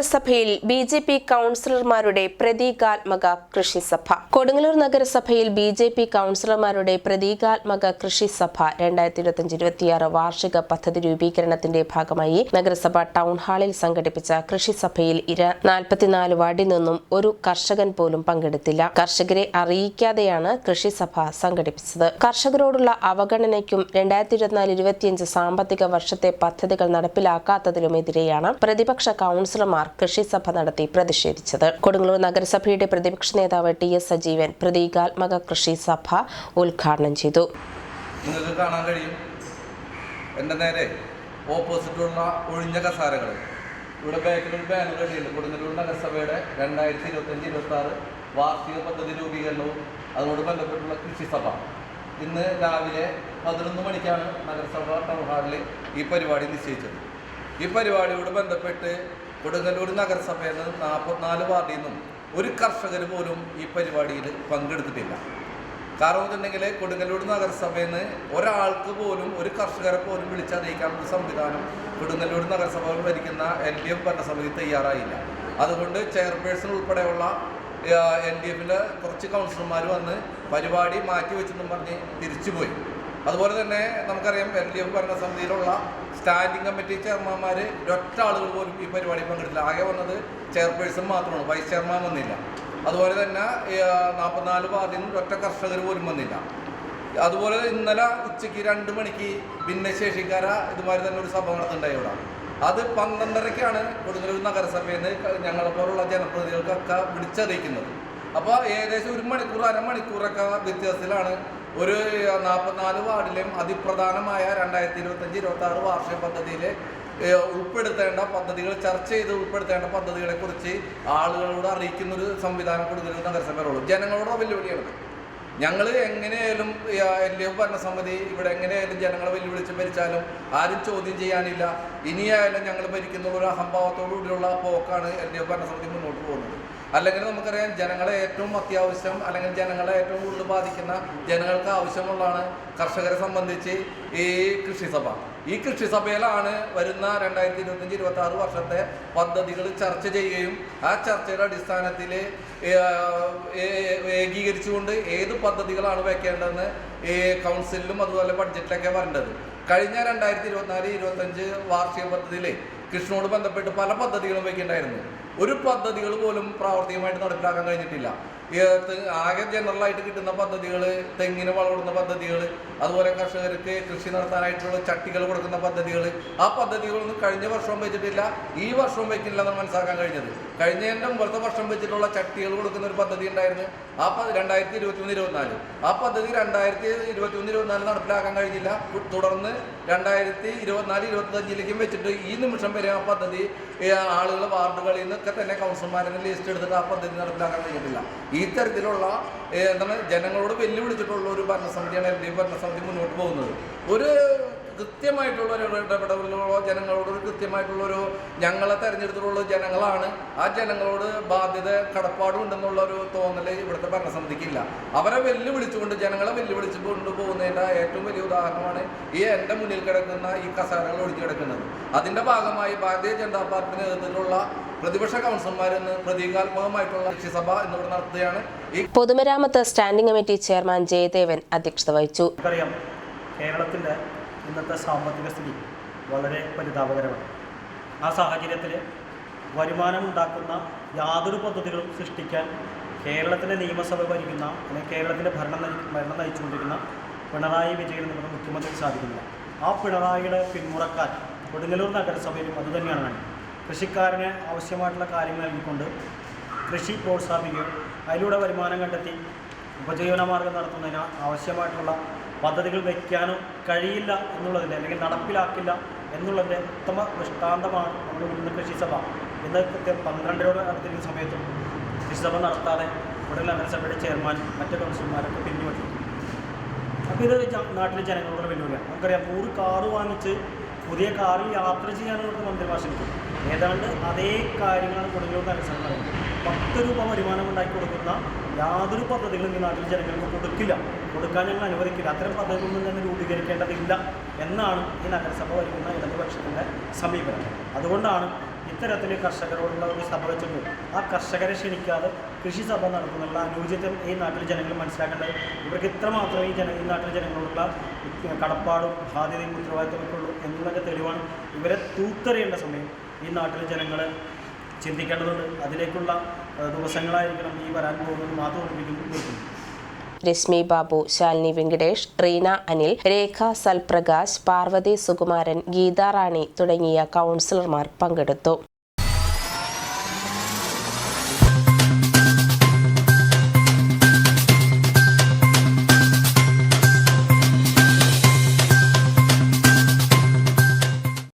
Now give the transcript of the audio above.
നഗരസഭയിൽ B J P കൌൺസിലർമാരുടെ പ്രതീകാത്മക കൃഷിസഭ. കൊടുങ്ങല്ലൂർ നഗരസഭയിൽ ബി ജെ പി കൌൺസിലർമാരുടെ പ്രതീകാത്മക കൃഷിസഭ രണ്ടായിരത്തി ഇരുപത്തിയഞ്ച് ഇരുപത്തിയാറ് വാർഷിക പദ്ധതി രൂപീകരണത്തിന്റെ ഭാഗമായി നഗരസഭ ടൗൺ ഹാളിൽ സംഘടിപ്പിച്ച കൃഷിസഭയിൽ ഇര നാൽപ്പത്തിനാല് വാർഡിൽ നിന്നും ഒരു കർഷകൻ പോലും പങ്കെടുത്തില്ല. കർഷകരെ അറിയിക്കാതെയാണ് കൃഷിസഭ സംഘടിപ്പിച്ചത്. കർഷകരോടുള്ള അവഗണനയ്ക്കും രണ്ടായിരത്തി ഇരുപത്തിനാല് ഇരുപത്തിയഞ്ച് സാമ്പത്തിക വർഷത്തെ പദ്ധതികൾ നടപ്പിലാക്കാത്തതിനുമെതിരെയാണ് പ്രതിപക്ഷ കൌൺസിലർമാർ കൃഷിസഭ നടത്തി പ്രതിഷേധിച്ചത്. കൊടുങ്ങല്ലൂർ നഗരസഭയുടെ പ്രതിപക്ഷ നേതാവ് ടി എസ് സജീവൻ പ്രതീകാത്മക കൃഷി സഭ ഉദ്ഘാടനം ചെയ്തു. നിങ്ങൾക്ക് കാണാൻ കഴിയും. എന്റെ നേരെ ഓപ്പോസിറ്റുള്ള ഒഴിഞ്ഞ കസാരകൾ. ഇവിടെ ബേക്കറി ബാനർ കണ്ടിട്ടുണ്ട് കൊടുങ്ങല്ലൂർ നഗരസഭയുടെ രണ്ടായിരത്തി ഇരുപത്തഞ്ച് ഇരുപത്തി ആറ് വാർഷിക പദ്ധതി രൂപീകരണവും അതിനോട് ബന്ധപ്പെട്ടുള്ള കൃഷിസഭ ഇന്ന് രാവിലെ പതിനൊന്ന് മണിക്കാണ് നഗരസഭ ടൗൺ ഹാളിൽ ഈ പരിപാടി നിശ്ചയിച്ചത്. ഈ പരിപാടിയോട് ബന്ധപ്പെട്ട് കൊടുങ്ങല്ലൂർ നഗരസഭയിൽ നിന്ന് നാൽപ്പത്തിനാല് വാർഡിൽ നിന്നും ഒരു കർഷകർ പോലും ഈ പരിപാടിയിൽ പങ്കെടുത്തിട്ടില്ല. കാരണം എന്നുണ്ടെങ്കിൽ കൊടുങ്ങല്ലൂർ നഗരസഭയിൽ നിന്ന് ഒരാൾക്ക് പോലും ഒരു കർഷകരെ പോലും വിളിച്ചറിയിക്കാനുള്ള സംവിധാനം കൊടുങ്ങല്ലൂർ നഗരസഭ ഭരിക്കുന്ന എൽ ഡി എഫ് ഭരണസമിതി തയ്യാറായില്ല. അതുകൊണ്ട് ചെയർപേഴ്സൺ ഉൾപ്പെടെയുള്ള എൽ ഡി എഫിന്റെ കുറച്ച് കൗൺസിലർമാർ വന്ന് പരിപാടി മാറ്റി വെച്ചെന്നും പറഞ്ഞ് തിരിച്ചുപോയി. അതുപോലെ തന്നെ നമുക്കറിയാം എൽ ഡി എഫ് ഭരണസമിതിയിലുള്ള സ്റ്റാൻഡിംഗ് കമ്മിറ്റി ചെയർമാൻമാർ ഒറ്റ ആളുകൾ പോലും ഈ പരിപാടി പങ്കെടുത്തില്ല. ആകെ വന്നത് ചെയർപേഴ്സൺ മാത്രമാണ് വൈസ് ചെയർമാൻ വന്നില്ല. അതുപോലെ തന്നെ നാൽപ്പത്തിനാല് വാർഡിൽ നിന്ന് ഒറ്റ കർഷകർ പോലും വന്നില്ല. അതുപോലെ ഇന്നലെ ഉച്ചയ്ക്ക് രണ്ട് മണിക്ക് ഭിന്നശേഷിക്കാര ഇതുമാതിരി തന്നെ ഒരു സഭ നടത്തുന്നുണ്ടായി ഇവിടെ. അത് പന്ത്രണ്ടരയ്ക്കാണ് കൊടുങ്ങല്ലൂർ നഗരസഭയിൽ നിന്ന് ഞങ്ങളെപ്പോലുള്ള ജനപ്രതിനിധികൾക്കൊക്കെ വിളിച്ചറിയിക്കുന്നത്. അപ്പോൾ ഏകദേശം ഒരു മണിക്കൂർ അരമണിക്കൂറൊക്കെ വ്യത്യാസത്തിലാണ് ഒരു നാൽപ്പത്തിനാല് വാർഡിലെയും അതിപ്രധാനമായ രണ്ടായിരത്തി ഇരുപത്തഞ്ച് ഇരുപത്തി ആറ് വാർഷിക പദ്ധതിയിൽ ഉൾപ്പെടുത്തേണ്ട പദ്ധതികൾ ചർച്ച ചെയ്ത് ഉൾപ്പെടുത്തേണ്ട പദ്ധതികളെ കുറിച്ച് ആളുകളോട് അറിയിക്കുന്ന ഒരു സംവിധാനം കൊടുക്കുന്ന നഗരസഭയുള്ളൂ ജനങ്ങളോട് വെല്ലുവിളിയാണ് ഞങ്ങൾ എങ്ങനെയായാലും എൽ ഡി എഫ് ഭരണസമിതി ഇവിടെ എങ്ങനെയായാലും ജനങ്ങളെ വെല്ലുവിളിച്ച് ഭരിച്ചാലും ആരും ചോദ്യം ചെയ്യാനില്ല. ഇനിയായാലും ഞങ്ങൾ ഭരിക്കുന്ന ഒരു അഹംഭാവത്തോടുകൂടിയുള്ള പോക്കാണ് എൽ ഡി എഫ് ഭരണസമിതി മുന്നോട്ട് പോകുന്നത്. അല്ലെങ്കിൽ നമുക്കറിയാം ജനങ്ങളെ ഏറ്റവും അത്യാവശ്യം അല്ലെങ്കിൽ ജനങ്ങളെ ഏറ്റവും കൂടുതൽ ബാധിക്കുന്ന ജനങ്ങൾക്ക് ആവശ്യമുള്ളതാണ് കർഷകരെ സംബന്ധിച്ച് ഈ കൃഷിസഭ. ഈ കൃഷിസഭയിലാണ് വരുന്ന രണ്ടായിരത്തി ഇരുപത്തഞ്ച് ഇരുപത്തി ആറ് വർഷത്തെ പദ്ധതികൾ ചർച്ച ചെയ്യുകയും ആ ചർച്ചയുടെ അടിസ്ഥാനത്തിൽ ഏകീകരിച്ചുകൊണ്ട് ഏത് പദ്ധതികളാണ് വെക്കേണ്ടതെന്ന് ഈ കൗൺസിലിലും അതുപോലെ ബഡ്ജറ്റിലൊക്കെ വരേണ്ടത്. കഴിഞ്ഞ രണ്ടായിരത്തി ഇരുപത്തിനാല് ഇരുപത്തഞ്ച് വാർഷിക പദ്ധതിയിൽ കൃഷിനോട് ബന്ധപ്പെട്ട് പല പദ്ധതികളും വയ്ക്കുന്നുണ്ടായിരുന്നു ഒരു പദ്ധതികൾ പോലും പ്രാവർത്തികമായിട്ട് നടപ്പിലാക്കാൻ കഴിഞ്ഞിട്ടില്ല. ആകെ ജനറലായിട്ട് കിട്ടുന്ന പദ്ധതികൾ തെങ്ങിന് വളമിടുന്ന പദ്ധതികൾ അതുപോലെ കർഷകർക്ക് കൃഷി നടത്താനായിട്ടുള്ള ചട്ടികൾ കൊടുക്കുന്ന പദ്ധതികൾ ആ പദ്ധതികളൊന്നും കഴിഞ്ഞ വർഷവും വെച്ചിട്ടില്ല ഈ വർഷവും വെക്കില്ല എന്ന് മനസ്സിലാക്കാൻ കഴിഞ്ഞത്. കഴിഞ്ഞതിന്റെ മുമ്പത്തെ വർഷം വെച്ചിട്ടുള്ള ചട്ടികൾ കൊടുക്കുന്ന ഒരു പദ്ധതി ഉണ്ടായിരുന്നു ആ രണ്ടായിരത്തി ഇരുപത്തി മൂന്ന് ഇരുപത്തിനാല്. ആ പദ്ധതി രണ്ടായിരത്തി ഇരുപത്തി മൂന്ന് ഇരുപത്തിനാല് നടപ്പിലാക്കാൻ കഴിഞ്ഞില്ല തുടർന്ന് രണ്ടായിരത്തി ഇരുപത്തിനാല് ഇരുപത്തഞ്ചിലേക്കും വെച്ചിട്ട് ഈ നിമിഷം വരെ ആ പദ്ധതി ആളുകൾ വാർഡുകളിൽ നിന്നൊക്കെ തന്നെ കൗൺസിലർമാരെ ലിസ്റ്റ് എടുത്തിട്ട് ആ പദ്ധതി നടപ്പിലാക്കാൻ കഴിഞ്ഞിട്ടില്ല. ഈ തരത്തിലുള്ള എന്താണ് ജനങ്ങളോട് വെല്ലുവിളിച്ചിട്ടുള്ള ഒരു ഭരണസമിതിയാണ് എൽ ഡി എഫ് ഭരണസമിതി മുന്നോട്ട് പോകുന്നത്. ഒരു കൃത്യമായിട്ടുള്ള ഒരു ഇടപെടലുകളോ ജനങ്ങളോട് ഒരു കൃത്യമായിട്ടുള്ള ഒരു ഞങ്ങളെ തെരഞ്ഞെടുത്തിട്ടുള്ള ജനങ്ങളാണ്. ആ ജനങ്ങളോട് ബാധ്യത കടപ്പാടും ഉണ്ടെന്നുള്ള ഒരു തോന്നൽ ഇവിടുത്തെ ഭരണസമിതിക്കില്ല. അവരെ വെല്ലുവിളിച്ചുകൊണ്ട് ജനങ്ങളെ വെല്ലുവിളിച്ച് കൊണ്ടുപോകുന്നതിന്റെ ഏറ്റവും വലിയ ഉദാഹരണമാണ് ഈ എന്റെ മുന്നിൽ കിടക്കുന്ന ഈ കസാരകൾ ഒഴിഞ്ഞു കിടക്കുന്നത്. അതിന്റെ ഭാഗമായി ഭാരതീയ ജനതാ പാർട്ടി നേതൃത്വത്തിലുള്ള പ്രതിപക്ഷ കൗൺസിലർമാരെന്ന് പ്രതീകാത്മകമായിട്ടുള്ള കക്ഷിസഭ എന്നിവിടെ നടത്തുകയാണ്. ഈ പൊതുമരാമത്ത് സ്റ്റാൻഡിംഗ് കമ്മിറ്റി ചെയർമാൻ ജയദേവൻ അധ്യക്ഷത വഹിച്ചു. നമുക്കറിയാം കേരളത്തിന്റെ ഇന്നത്തെ സാമ്പത്തിക സ്ഥിതി വളരെ പരിതാപകരമാണ്. ആ സാഹചര്യത്തിൽ വരുമാനം ഉണ്ടാക്കുന്ന യാതൊരു പദ്ധതികളും സൃഷ്ടിക്കാൻ കേരളത്തിലെ നിയമസഭ ഭരിക്കുന്ന അല്ലെങ്കിൽ കേരളത്തിന്റെ ഭരണം ഭരണം നയിച്ചുകൊണ്ടിരിക്കുന്ന പിണറായി വിജയൻ എന്ന് പറയുന്ന മുഖ്യമന്ത്രിക്ക് സാധിക്കുന്നില്ല. ആ പിണറായിയുടെ പിന്മുറക്കാൻ കൊടുങ്ങല്ലൂർ നഗരസഭയിലും അതുതന്നെയാണ് വേണ്ടത് കൃഷിക്കാരന് ആവശ്യമായിട്ടുള്ള കാര്യങ്ങൾ നൽകിക്കൊണ്ട് കൃഷി പ്രോത്സാഹിപ്പിക്കുകയും അതിലൂടെ വരുമാനം കണ്ടെത്തി ഉപജീവന മാർഗം നടത്തുന്നതിന് ആവശ്യമായിട്ടുള്ള പദ്ധതികൾ വയ്ക്കാനോ കഴിയില്ല എന്നുള്ളതിന്റെ അല്ലെങ്കിൽ നടപ്പിലാക്കില്ല എന്നുള്ളതിന്റെ ഉത്തമ ദൃഷ്ടാന്തമാണ് നമ്മുടെ ഇന്ന് കൃഷിസഭ. ഇന്ന് അടുത്തിരിക്കുന്ന സമയത്തും കൃഷിസഭ നടത്താതെ ഉടൻ നഗരസഭയുടെ ചെയർമാൻ മറ്റ് കൗൺസിലർമാരൊക്കെ പിരിഞ്ഞുപറ്റി അപ്പോൾ ഇത് നാട്ടിലെ ജനങ്ങളോട് വെല്ലുവിളിയാണ്. നമുക്കറിയാം നൂറ് കാറ് വാങ്ങിച്ച് പുതിയ കാറിൽ യാത്ര ചെയ്യാൻ നമുക്ക് മന്ത്രിമാർ ശ്രമിക്കുന്നത് ഏതാണ്ട് അതേ കാര്യങ്ങളാണ് കൊടുങ്ങല്ലൂർ നഗരസഭ പറയുന്നത് പത്ത് രൂപ വരുമാനം ഉണ്ടാക്കി കൊടുക്കുന്ന യാതൊരു പദ്ധതികളും ഈ നാട്ടിൽ ജനങ്ങൾക്ക് കൊടുക്കില്ല. കൊടുക്കാൻ ഞങ്ങൾ അനുവദിക്കില്ല. അത്തരം പദ്ധതികളൊന്നും തന്നെ രൂപീകരിക്കേണ്ടതില്ല എന്നാണ് ഈ നഗരസഭ വരുന്ന ഇടതുപക്ഷത്തിന്റെ സമീപനം. അതുകൊണ്ടാണ് ഇത്തരത്തിൽ കർഷകരോടുള്ള ഒരു സഭ വെച്ചിട്ടുണ്ട്. ആ കർഷകരെ ക്ഷണിക്കാതെ കൃഷി സഭ നടത്തുന്നുള്ള അനുയോജ്യത്വം ഈ നാട്ടിലെ ജനങ്ങൾ മനസ്സിലാക്കേണ്ടത് ഇവർക്ക് ഇത്രമാത്രമേ ഈ ജന ഈ നാട്ടിലെ ജനങ്ങളോടുള്ള കടപ്പാടും ബാധ്യതയും ഉത്തരവാദിത്തമൊക്കെ ഉള്ളൂ എന്നതിന്റെ തെളിവാണ് ഇവരെ തൂത്തെറിയേണ്ട സമയം. ഈ നാട്ടിലെ ജനങ്ങൾ ചിന്തിക്കേണ്ടതുണ്ട്. അതിലേക്കുള്ള ദിവസങ്ങളായിരിക്കണം ഈ വരാൻ പോകുന്നത് മാത്രം നിർത്തുന്നു രശ്മി ബാബു ശാലിനി വെങ്കടേഷ് റീന അനിൽ രേഖ സൽപ്രകാശ് പാർവതി സുകുമാരൻ ഗീതാറാണി തുടങ്ങിയ കൗൺസിലർമാർ പങ്കെടുത്തു.